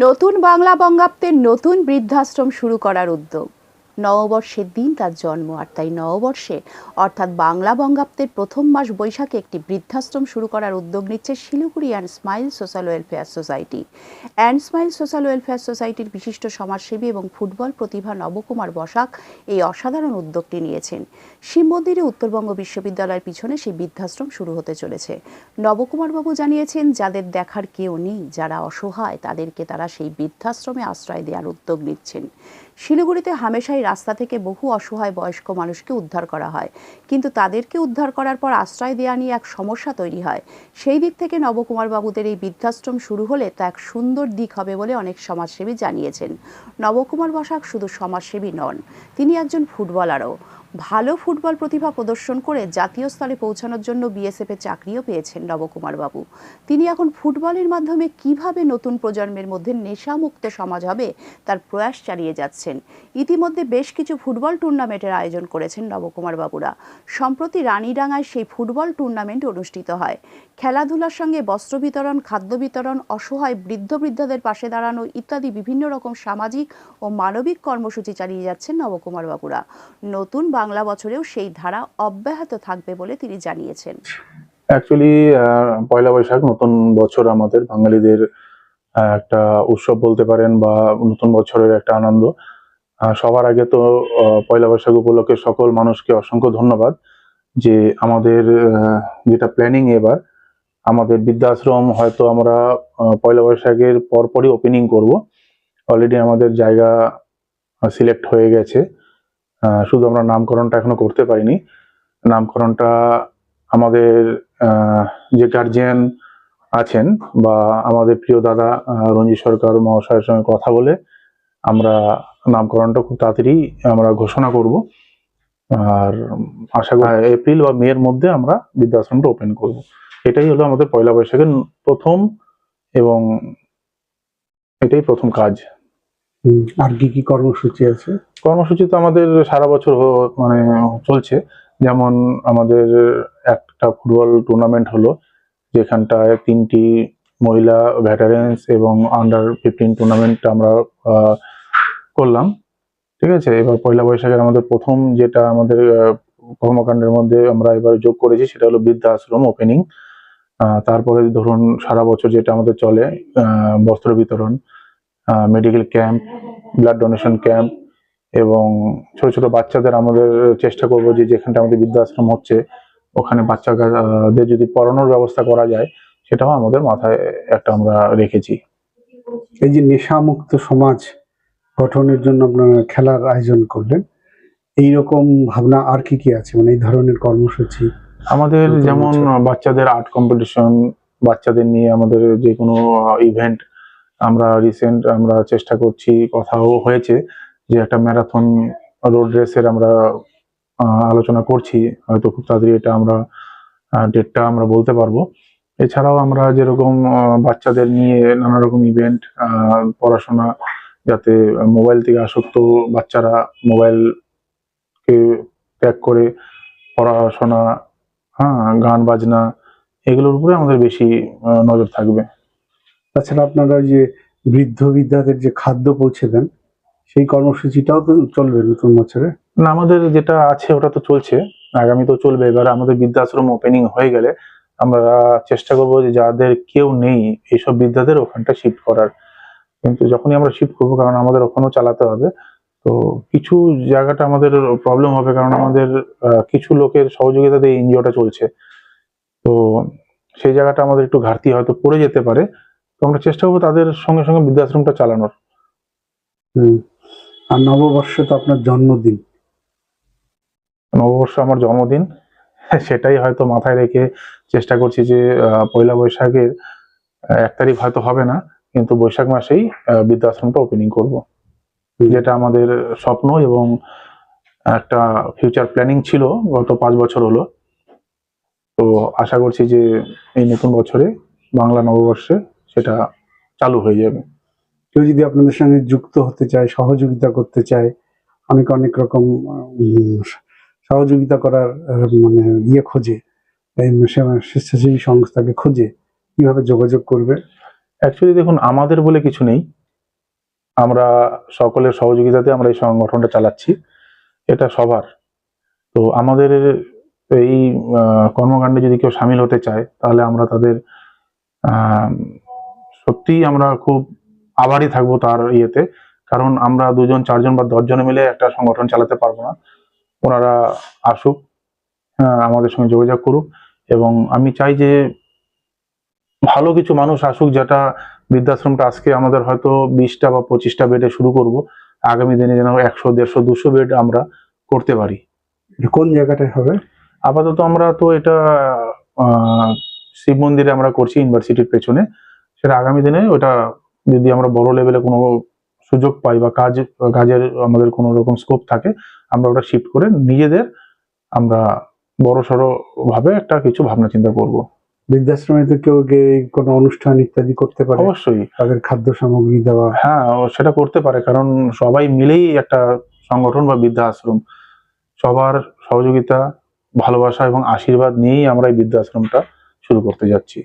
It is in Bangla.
নতুন বাংলা বঙ্গাব্দের নতুন বৃদ্ধাশ্রম শুরু করার উদ্যোগ। নববর্ষের দিন তার জন্ম। আর তাই নববর্ষে, অর্থাৎ বাংলা বঙ্গাব্দের প্রথম মাস বৈশাখে একটি বৃদ্ধাশ্রম শুরু করার উদ্যোগ নিচ্ছে Siliguri and smile social welfare society. And smile social welfare সোসাইটির বিশিষ্ট সমাজসেবী এবং ফুটবল প্রতিভা নবকুমার বসাক এই অসাধারণ উদ্যোগটি নিয়েছেন। শিব মন্দিরে উত্তরবঙ্গ বিশ্ববিদ্যালয়ের পিছনে সেই বৃদ্ধাশ্রম শুরু হতে চলেছে। নবকুমারবাবু জানিয়েছেন, যাদের দেখার কেউ নেই, যারা অসহায়, তাদেরকে তারা সেই বৃদ্ধাশ্রমে আশ্রয় দেওয়ার উদ্যোগ নিচ্ছেন। শিলিগুড়িতে হামেশাই রাস্তা থেকে বহু অসহায় বয়স্ক মানুষকে উদ্ধার করা হয়। কিন্তু তাদেরকে উদ্ধার করার পর আশ্রয় দেওয়া নিয়ে এক সমস্যা তৈরি হয়। সেই দিক থেকে নবকুমার বাবুদের এই বৃদ্ধাশ্রম শুরু হলে তা এক সুন্দর দিক হবে বলে অনেক সমাজসেবী জানিয়েছেন। নবকুমার বসাক শুধু সমাজসেবী নন, তিনি একজন ফুটবলারও। ভালো ফুটবল প্রতিভা প্রদর্শন করে জাতীয় স্তরে পৌঁছানোর জন্য বিএসএফে চাকরিও পেয়েছেন নবকুমার বাবু তিনি এখন ফুটবলের মাধ্যমে কীভাবে নতুন প্রজন্মের মধ্যে নেশামুক্ত সমাজ হবে, তার প্রয়াস চালিয়ে যাচ্ছেন। ইতিমধ্যে বেশ কিছু ফুটবল টুর্নামেন্টের আয়োজন করেছেন নবকুমার বাবুরা সম্প্রতি রানীডাঙ্গায় সেই ফুটবল টুর্নামেন্ট অনুষ্ঠিত হয়। খেলাধুলার সঙ্গে বস্ত্র বিতরণ, খাদ্য বিতরণ, অসহায় বৃদ্ধ বৃদ্ধাদের পাশে দাঁড়ানো ইত্যাদি বিভিন্ন রকম সামাজিক ও মানবিক কর্মসূচি চালিয়ে যাচ্ছেন নবকুমার বাবুরা নতুন বাংলা বছরেও সেই ধারা অব্যাহত থাকবে বলে তিনি জানিয়েছেন। অ্যাকচুয়ালি পয়লা বৈশাখ নতুন বছর আমাদের বাঙালিদের একটা উৎসব বলতে পারেন বা নতুন বছরের একটা আনন্দ। সবার আগে তো পয়লা বৈশাখ উপলক্ষে সকল মানুষকে অসংখ্য ধন্যবাদ যে আমাদের যেটা প্ল্যানিং এবার, আমাদের বৃদ্ধাশ্রম হয়তো আমরা পয়লা বৈশাখের পরপরই ওপেনিং করব। অলরেডি আমাদের জায়গা সিলেক্ট হয়ে গেছে। শুধু আমরা নামকরণটা এখনও করতে পারিনি। নামকরণটা আমাদের যে গার্জিয়ান আছেন বা আমাদের প্রিয় দাদা রঞ্জিত সরকার মহাশয়ের সঙ্গে কথা বলে আমরা নামকরণটা খুব তাড়াতাড়ি আমরা ঘোষণা করব। আর আশা করি এপ্রিল বা মে এর মধ্যে আমরা বৃদ্ধাশ্রমটা ওপেন করব। এটাই হলো আমাদের পয়লা বৈশাখের প্রথম এবং এটাই প্রথম কাজ। আর কি কি কর্মসূচি আছে? কর্মসূচি তো আমাদের সারা বছর মানে চলছে। যেমন আমাদের একটা ফুটবল টুর্নামেন্ট হলো, যেখানটায় তিনটি মহিলা ভেটারেন্স এবং আন্ডার ফিফটিন টুর্নামেন্ট আমরা করলাম। ঠিক আছে? এবার পয়লা বৈশাখের আমাদের প্রথম যেটা আমাদের কর্মকাণ্ডের মধ্যে আমরা এবার যোগ করেছি, সেটা হলো বৃদ্ধাশ্রম ওপেনিং তারপরে ধরুন সারা বছর যেটা আমাদের চলে বস্ত্র বিতরণ। Medical camp blood donation camp এবং ছোট ছোট বাচ্চাদের আমাদের চেষ্টা করব যে যেখানটা আমাদের বৃদ্ধাশ্রম হচ্ছে ওখানে বাচ্চাদের যদি পড়ানোর ব্যবস্থা করা যায় সেটাও আমাদের মাথায় একটা আমরা রেখেছি। এই যে নেশামুক্ত সমাজ গঠনের জন্য আপনারা খেলার আয়োজন করলেন এই রকম ভাবনা আর কি কি আছে? মানে এই ধরনের কর্মসূচি? আমাদের যেমন বাচ্চাদের আর্ট কম্পিটিশন বাচ্চাদের নিয়ে আমাদের যে কোনো ইভেন্ট আমরা রিসেন্ট আমরা চেষ্টা করছি, কথাও হয়েছে যে একটা ম্যারাথন রোড রেসের আমরা আলোচনা করছি। হয়তো খুব তাড়াতাড়ি এটা আমরা ডেটটা আমরা বলতে পারব। এছাড়াও আমরা যেরকম বাচ্চাদের নিয়ে নানা রকম ইভেন্ট পড়াশোনা, যাতে মোবাইল থেকে আসক্ত বাচ্চারা মোবাইলকে ত্যাগ করে পড়াশোনা হ্যাঁ গান বাজনা, এগুলোর উপরে আমাদের বেশি নজর থাকবে। তাছাড়া আপনারা যে বৃদ্ধ বৃদ্ধাদের যে খাদ্য পৌঁছে দেন, সেই কর্মসূচিটাও তো চলবে নতুন বছরে? না, আমাদের যেটা আছে ওটা তো চলছে, আগামী তো চলবে। এবার আমাদের বৃদ্ধাশ্রম ওপেনিং হয়ে গেলে আমরা চেষ্টা করব যে যাদের কেউ নেই, এইসব বৃদ্ধাদের ওখানটা শিফট করার। কিন্তু যখনই আমরা শিফট করব, কারণ আমাদের ওখানেও চালাতে হবে, তো কিছু জায়গাটা আমাদের প্রবলেম হবে, কারণ আমাদের কিছু লোকের সহযোগিতাতে এই এনজিওটা চলছে। তো সেই জায়গাটা আমাদের একটু ঘাটতি হয়তো পড়ে যেতে পারে তো আমরা চেষ্টা করব তাদের সঙ্গে সঙ্গে বৃদ্ধাশ্রমটা চালানোর। হুম। আর নববর্ষ তো আপনার জন্মদিন। নববর্ষ আমার জন্মদিন। সেটাই হয়তো মাথায় রেখে চেষ্টা করছি যে পয়লা বৈশাখের এক তারিখ হয়তো হবে না কিন্তু বৈশাখ মাসেই বৃদ্ধাশ্রমটা ওপেনিং করব। যেটা আমাদের স্বপ্ন এবং একটা ফিউচার প্ল্যানিং ছিল গত পাঁচ বছর হলো। তো আশা করছি যে এই নতুন বছরে বাংলা নববর্ষে সেটা চালু হয়ে যাবে। কেউ যদি আপনাদের সঙ্গে যুক্ত হতে চায়, সহযোগিতা করতে চায়, অনেক অনেক রকম সহযোগিতা করার মানে ইয়ে খোঁজে স্বেচ্ছাসেবী সংস্থাকে খোঁজে, কীভাবে যোগাযোগ করবে? অ্যাকচুয়ালি দেখুন, আমাদের বলে কিছু নেই। আমরা সকলের সহযোগিতাতে আমরা এই সংগঠনটা চালাচ্ছি। এটা সবার। তো আমাদের এই কর্মকাণ্ডে যদি কেউ সামিল হতে চায়, তাহলে আমরা তাদের সত্যিই আমরা খুব আভারই থাকব তার ইয়েতে। কারণ আমরা দুজন চারজন বা দশজনে মিলে একটা সংগঠন চালাতে পারব না। ওনারা আসুক আমাদের সঙ্গে যোগাযোগ করুক এবং আমি চাই যে ভালো কিছু মানুষ আসুক যেটা বৃদ্ধাশ্রমটা আজকে আমাদের হয়তো বিশটা বা পঁচিশটা বেডে শুরু করব। আগামী দিনে যেন একশো দেড়শো দুশো বেড আমরা করতে পারি। কোন জায়গাটায় হবে? আপাতত আমরা তো এটা আহ, শিব মন্দিরে আমরা করছি ইউনিভার্সিটির পেছনে। সেটা আগামী দিনে ওটা যদি আমরা বড় লেভেলে কোনো সুযোগ পাই বা কাজ কাজের আমাদের কোনো রকম স্কোপ থাকে আমরা ওটা শিফট করে নিজেদের আমরা বড় সড়ো ভাবে একটা কিছু ভাবনা চিন্তা করব। বৃদ্ধাশ্রমে তো কেউ গিয়ে কোনো অনুষ্ঠান ইত্যাদি করতে পারে। অবশ্যই। তাদের খাদ্য সামগ্রী দেওয়া। হ্যাঁ ও সেটা করতে পারে কারণ সবাই মিলেই একটা সংগঠন বা বৃদ্ধা আশ্রম সবার সহযোগিতা ভালোবাসা এবং আশীর্বাদ নিয়েই আমরা এই বৃদ্ধা আশ্রমটা শুরু করতে যাচ্ছি।